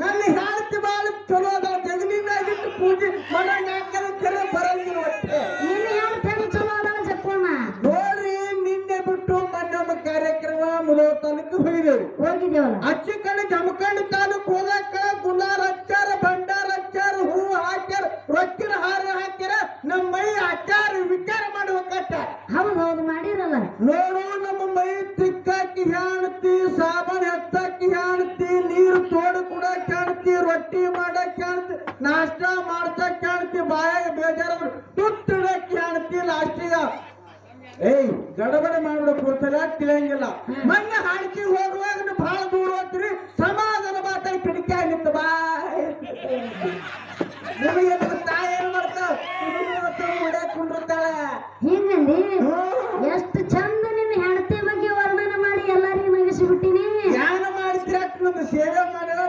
ನನ್ನ ಹೆಂಡತಿ ಬಾಳ ಚಲೋ ಅದ ಜಗಲಿ ಮ್ಯಾಗಿಟ್ಟು ಪೂಜೆ ಮನೆಗೆ ಹಾಕಲು ಕರೆ ಬರಂಗಿಲ್ಲ ಒಟ್ಟೆ ನಿನ್ನ ಹೆಂಡತಿ ಚಲೋ ಅದಾಳ ಜಕ್ಕೋಣ ನೋಡ್ರಿ ನಿನ್ನೆ ಬಿಟ್ಟು ಮೊನ್ನೊಮ್ಮೆ ಕಾರ್ಯಕ್ರಮ ಮುಲೋ ತಾಲೂಕು ಹೋಗಿದ್ದೇವೆ ಹೋಗಿದ್ದೇವಲ್ಲ ಅಚ್ಚಿ ಕಡೆ ಜಮಖಂಡ ಹಾಣತಿ ನೀರು ತೋಡು ಕೂಡ ಕಾಣ್ತಿ ರೊಟ್ಟಿ ಮಾಡ ಕಾಣ್ತಿ ನಾಷ್ಟ ಮಾಡ್ಸಕ್ ಕಾಣ್ತಿ ಬಾಯಾಗ ಬೇಜಾರ ತುತ್ತಿಡಕ್ ಕಾಣ್ತಿ ಲಾಸ್ಟಿಗ. ಏಯ್ ಗಡಬಡ ಮಾಡ್ಬಿಡ ಕೂರ್ತಲ್ಲ ತಿಳಿಯಂಗಿಲ್ಲ. ಮೊನ್ನೆ ಹಾಡ್ಕಿ ಹೋಗುವಾಗ ಬಹಳ ದೂರ ಹೋಗ್ತೀರಿ ಸಮಾಧಾನ ಮಾತಾಡಿ ಕಿಟಕಿ ಆಗಿತ್ತು ಬಾಯ್ ನಿಮಗೆ ತಾಯಿ ಏನ್ ಮಾಡ್ತಾವ ಹೊಡ್ಯಾಕ್ ಕುಂಡಿರ್ತಾಳೆ ಹಿಂಗಂದಿ ಹ್ಮ್. ಎಷ್ಟು ಚಂದ ನಿನ್ನ ಹೆಂಡತಿ ಬಗ್ಗೆ ವರ್ಣನೆ ಮಾಡಿ ಎಲ್ಲಾರಿಗೂ ನಗಿಸಿಬಿಟ್ಟಿನಿ ಧ್ಯಾನ ಮಾಡಿದ್ರೆ ನನ್ನ ಸೇವೆ ಮಾಡಿದ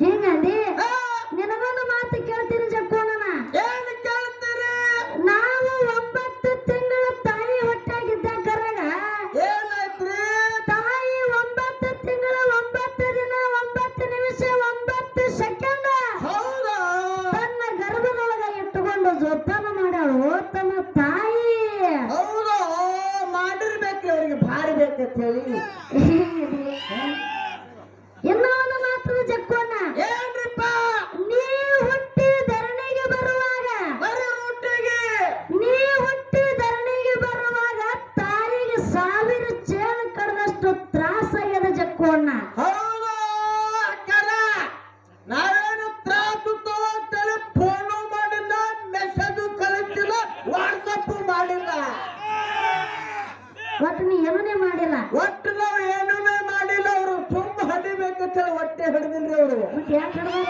ಹಿಂಗಂದಿ ನಿನಗೊಂದು ಮಾತು ಕೇಳ್ತೀನಿ ಜಕ್ಕೋಣನ ಏನು ಕೇಳ್ತೀರಿ? ನಾವು ಒಂಬತ್ತು ತಿಂಗಳ ತಾಯಿ ಹೊಟ್ಟಾಗಿದ್ದ ಕರಗ ಏನಾಯ್ತ್ರಿ? ತಾಯಿ ಒಂಬತ್ತು ತಿಂಗಳ ಒಂಬತ್ತು ದಿನ ಒಂಬತ್ತು ನಿಮಿಷ ಒಂಬತ್ತು ಸೆಕೆಂಡ್ ಹೌದಾ? ತನ್ನ ಗರ್ಭದೊಳಗ ಇಟ್ಟುಕೊಂಡು ಜೋಪಾನ ಮಾಡಾಳು ತನ್ನ ತಾಯಿ. ಹೌದಾ? ಅವರಿಗೆ ಭಾರಿ ಬೇಕಂತ ಹೇಳಿ. ಇನ್ನೊಂದು ತ್ರಾಸಾಗ್ಯದ ಹೌದು ಅಕ್ಕರ. ನಾವೇನು ತ್ರಾಸು ತಗೊಂತೇಳಿ ಫೋನು ಮಾಡಿಲ್ಲ ಮೆಸೇಜು ಕಳಿಸಿಲ್ಲ ವಾಟ್ಸಪ್ ಮಾಡಿಲ್ಲ. ಒಟ್ಟು ನೀ ಏನೂನೇ ಮಾಡಿಲ್ಲ. ಒಟ್ಟು ನಾವು ಏನೂನೇ ಮಾಡಿಲ್ಲ ಅವರು ತುಂಬ ಹಡಿಬೇಕಂತ ಹೊಟ್ಟೆ ಹಿಡಿದಿಲ್ರಿ ಅವರು. ಯಾಕೆ ಹಿಡ್ದಾರ?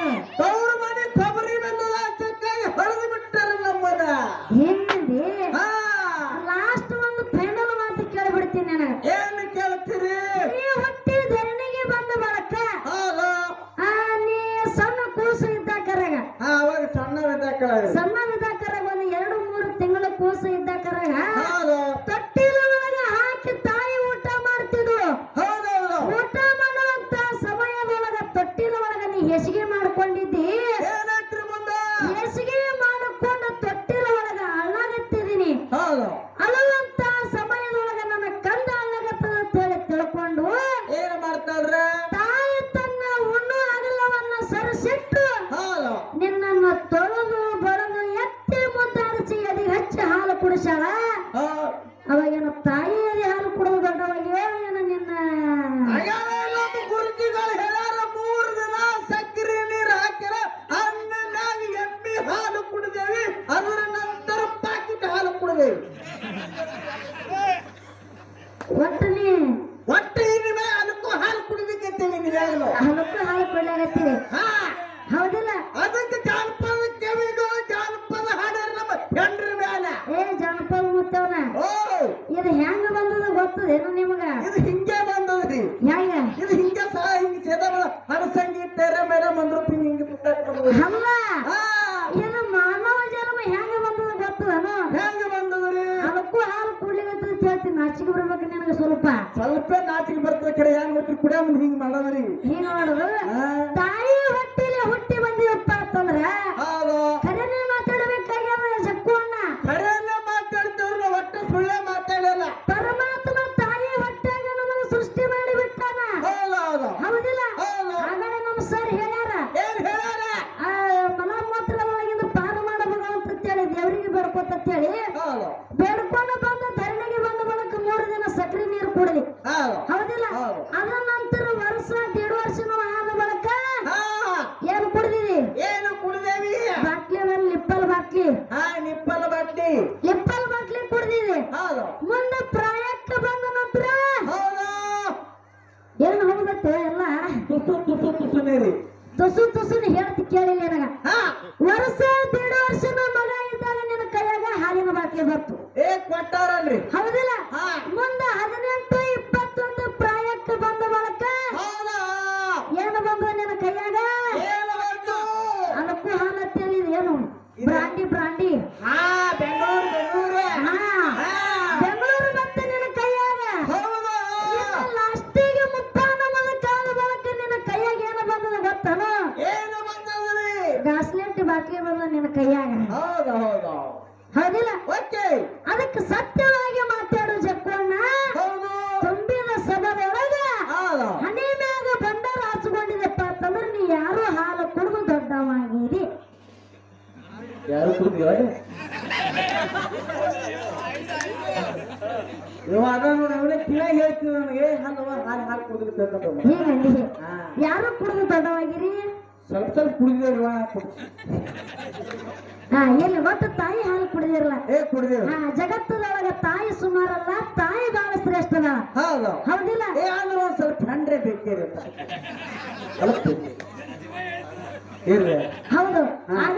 ಅವಾಗೇನು ತಾಯಿ ಅದಿ ಹಾಲು ಕುಡಿದು ದೊಡ್ಡವಾಗಿಯೋ ಏನು ನಿನ್ನ ಗುರುಜಿಗಳು ಹೇಳ್ಯಾರ ಮೂರು ದಿನ ಸಕ್ಕರೆ ನೀರು ಹಾಕ್ಯಾರ ಅನ್ನದಾಗ ಎಮ್ಮಿ ಹಾಲು ಕುಡಿದೇವಿ ಅದರ ನಂತರ ಪಾಕಿಟ್ ಹಾಲು ಕುಡಿದೇವಿ. ಒಟ್ಟು ನೀ ಒಟ್ಟು ಇನಿಮೆ ಅದಕ್ಕೂ ಹಾಲು ನೀವ್ಯಾಗಲೂ ಹಾಲಕ್ಕೂ ಹಾಲು ಕೊಡ್ಲಾಗತ್ತೀವಿ ಹಾ. ಹೌದಿಲ್ಲ? ಅದಕ್ಕೆ ಇದು ಹೆಂಗ ಬಂದದ ಗೊತ್ತದೇನು ನಿಮಗ? ಇದು ಹಿಂಗೆ ಬಂದದ್ರಿ ಹೆಂಗ? ಇದು ಹಿಂಗೆ ಸಹ ಹಿಂಗೆ ಸೇದ ಹಣಸಂಗಿ ತೆರೆ ಮೇಲೆ ಮಂದ್ರು ಹಿಂಗೆ ಸುತ್ತಾಡ್ಕೊಂಡು ಅಲ್ಲ ಇದು ಮಾನವ ಜನ್ಮ ಹೆಂಗ ಬಂದದ ಗೊತ್ತದನು? ಹೆಂಗ ಬಂದದ್ರಿ ಅದಕ್ಕೂ ಹಾಲು ಕುಡ್ಲಿಕ್ಕೆ ಕೇಳ್ತೀನಿ. ನಾಚಿಕೆ ಬರ್ಬೇಕು ನಿನಗೆ ಸ್ವಲ್ಪ. ಸ್ವಲ್ಪ ನಾಚಿಕೆ ಬರ್ತದ ಕಡೆ. ಹೆಂಗ್ ಗೊತ್ತ್ರಿ ಕುಡಿಯ ಮುಂದೆ ಹಿಂಗ್ ಮಾಡೋದ್ರಿ ಹಿಂಗ ನೋಡುದು ತಾಯಿ ಹೊಟ್ಟಿಲೆ ಹುಟ್ಟಿ ಬಂದಿವಪ್ಪ ಅಂತಂದ್ರ ಹೌದು. ಬೇಡ್ಕೊಂಡು ಬಂದ ಧರಣಿಗೆ ಬಂದ ಬಳಕ ಮೂರು ದಿನ ಸಕ್ರೆ ನೀರು ಕುಡಿದಿ ಹೌದು. ಹೌದಿಲ್ಲ? ಹೌದು. ಅದ ನಂತರ ವರ್ಷ ದೇಡ್ ವರ್ಷ ಆದ ಬಳಕ ಏನು ಕುಡಿದಿರಿ ಏನು ಕುಡಿದೇವಿ? ಬಾಟ್ಲಿ ಮೇಲೆ ಲಿಪ್ಪಲ್ ಬಾಟ್ಲಿ. ಹಾ ನಿಪ್ಪಲ ಬಟ್ಟಿ ಲಿಪ್ಪಲ್ ಬಾಟ್ಲಿ ಕುಡಿದಿರಿ ಮುಂದೆ ಪ್ರಾಯಕ್ಕೆ ಬಂದ ನಂತರ ಏನು ಹೋಗುತ್ತೆ ಎಲ್ಲ? ತುಸು ತುಸು ತುಸು ನೀರಿ. ತುಸು ತುಸು ಹೇಳ್ತಿ ಕೇಳಿಲ್ಲ ನನಗ. ವರ್ಷ ದೇಡ್ ವರ್ಷದ ಮಗ ಇದ್ದಾಗ ನಿನ್ನ ಕೈಯಾಗ ಬಾಟ್ಲಿ ಬರ್ತು. ಏ ಕೊಟ್ಟಾರಲ್ರಿ ಹೌದಿಲ್ಲ? ಮುಂದೆ ಹದಿನೆಂಟು ಇಪ್ಪತ್ತೊಂದು ಪ್ರಾಯಕ್ಕೆ ಬಂದ ಬಳಕ ಏನು ಬಂದು ನಿನ್ನ ಕೈಯಾಗ? ಏನು ಅದಕ್ಕೂ ಹಾಲತ್ತೆ ಏನು? Brandy brandy. ಹಾ ಬೆಂಗಳೂರು ಬೆಂಗಳೂರು. ಹಾ. ಬೆಂಗಳೂರು ಮತ್ತೆ ನಿನ್ನ ಕೈಯಾಗ. ಲಾಸ್ಟಿಗೆ ಮದ ಕಾಲ ಬಳಕ ನಿನ್ನ ಕೈಯಾಗ ಏನು ಬಂದದ ಗೊತ್ತನು? ಗಾಸ್ಲೆಂಟ್ ಬಾಟ್ಲಿ ಬಂದ ನಿನ್ನ ಕೈಯಾಗ. ಹೌದು ಹೌದು. ಹೌದಿಲ್ಲ ಓಕೆ. ಅದಕ್ಕೆ ಸತ್ಯವಾಗಿ ಮಾತಾಡು ಜಕ್ಕಣ್ಣ ಹೌದು. ತುಂಬಿದ ಸಭದೊಳಗ ಹನಿ ಮ್ಯಾಗ ಬಂಡಾರ ಹಚ್ಕೊಂಡಿದೆಪ್ಪ ಅಂತಂದ್ರೆ ನೀ ಯಾರು ಹಾಲು ಕುಡಿದು ದೊಡ್ಡವಾಗಿರಿ ಯಾರು ಹಾ ಯಾರು ಕುಡಿದು ದೊಡ್ಡವಾಗಿರಿ? ಸ್ವಲ್ಪ ಸ್ವಲ್ಪ ಕುಡಿದೇವ ಹಾ ಎಲ್ಲಿ ಒಟ್ಟು ತಾಯಿ ಹಾಲು ಕುಡಿದಿರಲ್ಲ? ಏ ಕುಡಿದೇವ ಹಾ ಜಗತ್ತದೊಳಗ ತಾಯಿ ಸುಮಾರಲ್ಲ ತಾಯಿ ಬಹಳ ಶ್ರೇಷ್ಠ ಅದಾಳ. ಹೌದು. ಹೌದಿಲ್ಲ? ಏ ಅಂದ್ರೆ ಒಂದ್ ಸ್ವಲ್ಪ ಹಂಡ್ರೆ ಬೇಕಿರುತ್ತೆ. ಇರ್ಲಿ. ಹೌದು. ಆಗ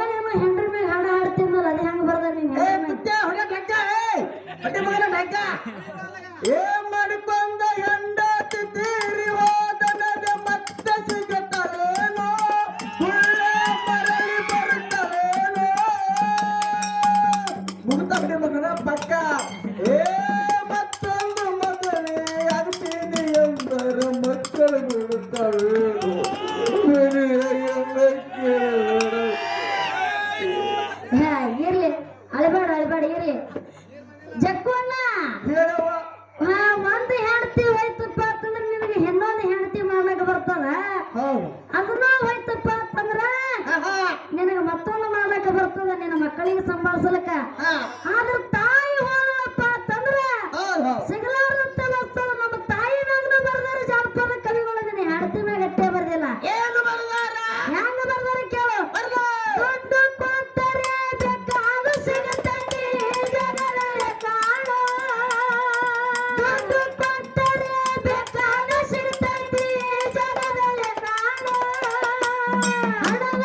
ಮಕ್ಕಳಿಗೆ ಸಂಭಾಳಿಸಲಕ್ಕ ಆದ್ರ ತಾಯಿ ಹೋದಪ್ಪ ಅಂತಂದ್ರ ಸಿಗಲಾರಂತ ವಸ್ತುಗಳು ನಮ್ಮ ತಾಯಿ ಮ್ಯಾಗ್ನ ಬರ್ದಾರ ಜಾನಪದ ಕವಿಗಳು ನಿನ್ನ ಹೆಂಡತಿ ಮ್ಯಾಗ ಅಟ್ಟೆ ಬರ್ದಿಲ್ಲ. ಏನು ಬರ್ದಾರ? ಹೆಂಗ ಬರ್ದಾರ ಕೇಳು. ದುಡ್ಡು ಕೊಟ್ಟರೆ ಬೇಕಾದ ಸಿಗತೈತಿ ಜಗದಲ್ಲಿ ಕಾಣೋ. ದುಡ್ಡು ಕೊಟ್ಟರೆ ಬೇಕಾದ ಸಿಗತೈತಿ ಜಗದಲ್ಲಿ ಕಾಣೋ. ಹಣದ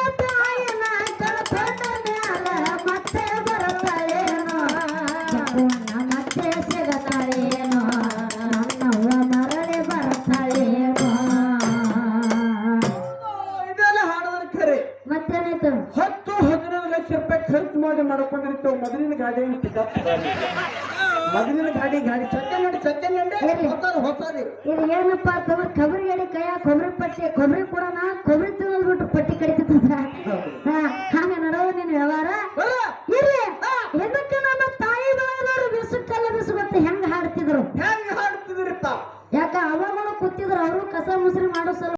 ಹತ್ತು ಹದಿನೈದು ಲಕ್ಷ ರೂಪಾಯಿ ಖರ್ಚು ಮಾಡಿ ಮಾಡ್ಕೊಂಡಿರ್ತಾವ ಮೊದಲಿನ ಗಾಡಿ ಮೊದಲಿನ ಗಾಡಿ ಗಾಡಿ ಚಕ್ಕ ನೋಡಿ ಚಕ್ಕ ನೋಡಿ? ಹೊಸದು ಹೊಸದು ಇದು ಏನಪ್ಪಾ ಅಂತಂದ್ರೆ ಕೊಬ್ಬರಿ ಎಡೆ ಕೈಯ ಕೊಬ್ಬರಿ ಪಟ್ಟಿ ಕೊಬ್ಬರಿ ಕೊಡೋಣ ಕೊಬ್ಬರಿ